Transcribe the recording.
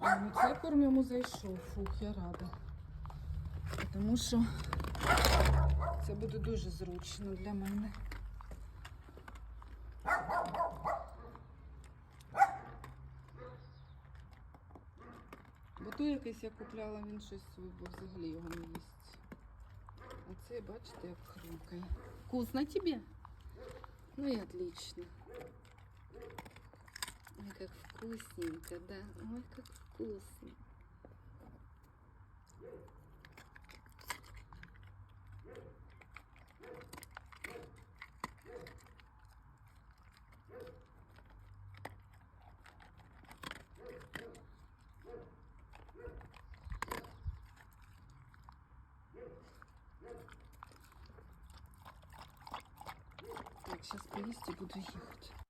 А, ну цей корм йому зайшов. Фух, я рада. Тому що це буде дуже зручно для мене. Бо той якийсь я купляла, він щось взагалі його не їсть. А це, бачите, як хрумкає. Вкусно тебе? Ну и отлично. Как вкусненько, да? Ой, как вкусно. Так, сейчас поесть и буду ехать.